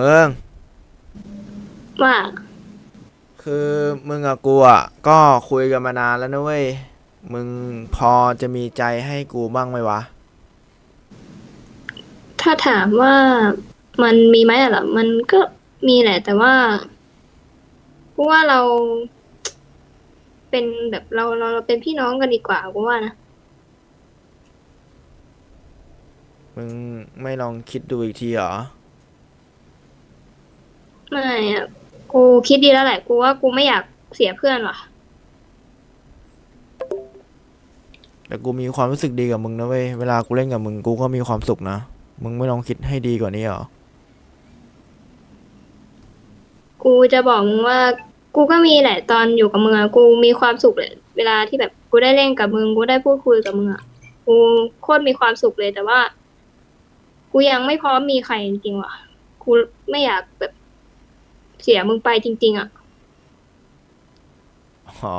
เมืองว่าคือมึงกับกูอะก็คุยกันมานานแล้วนะเว้ย มึงพอจะมีใจให้กูบ้างไหมวะ ถ้าถามว่ามันมีไหมอะเหรอมันก็มีแหละ แต่ว่ากูว่าเรา เป็นแบบเราเราเราเป็นพี่น้องกันดีกว่ากูว่านะมึงไม่ลองคิดดูอีกทีเหรอ ไม่อะกูคิดดีแล้วแหละ กูว่ากูไม่อยากเสียเพื่อนว่ะ แต่กูมีความรู้สึกดีกับมึงนะเว้ย เวลากูเล่นกับมึงกูก็มีความสุขนะ มึงไม่ลองคิดให้ดีกว่านี้เหรอ กูจะบอกมึงว่า กูก็มีแหละตอนอยู่กับมึงอะกูมีความสุขเลย เวลาที่แบบกูได้เล่นกับมึง กูได้พูดคุยกับมึงอะกูโคตรมีความสุขเลยแต่ว่า กูยังไม่พร้อมมีใครจริงๆว่ะ กูไม่อยากแบบ เสียมึงไปจริง ๆอะอ๋อ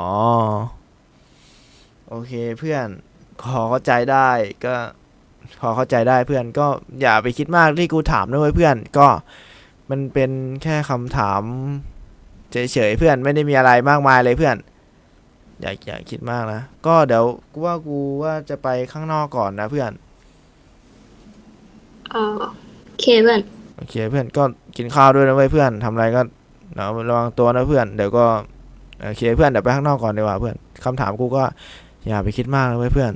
โอเคเพื่อน ขอเข้าใจได้ก็พอเข้าใจได้เพื่อนก็อย่าไปคิดมากที่กูถามนะเว้ยเพื่อน ก็มันเป็นแค่คำถามเฉยๆเพื่อนไม่ได้มีอะไรมากมายเลยเพื่อน อย่าอย่าคิดมากนะ ก็เดี๋ยวกูว่ากูว่าจะไปข้างนอกก่อนนะเพื่อนอ๋อโอเคเพื่อน โอเคเพื่อนก็กินข้าวด้วยนะเว้ยเพื่อนทำอะไรก็เนาะระวังตัวนะเพื่อนเดี๋ยวก็โอเคเพื่อนเดี๋ยวไปข้างนอกก่อนดีกว่าเพื่อนคำถามกูก็อย่าไปคิดมากนะเลยเพื่อน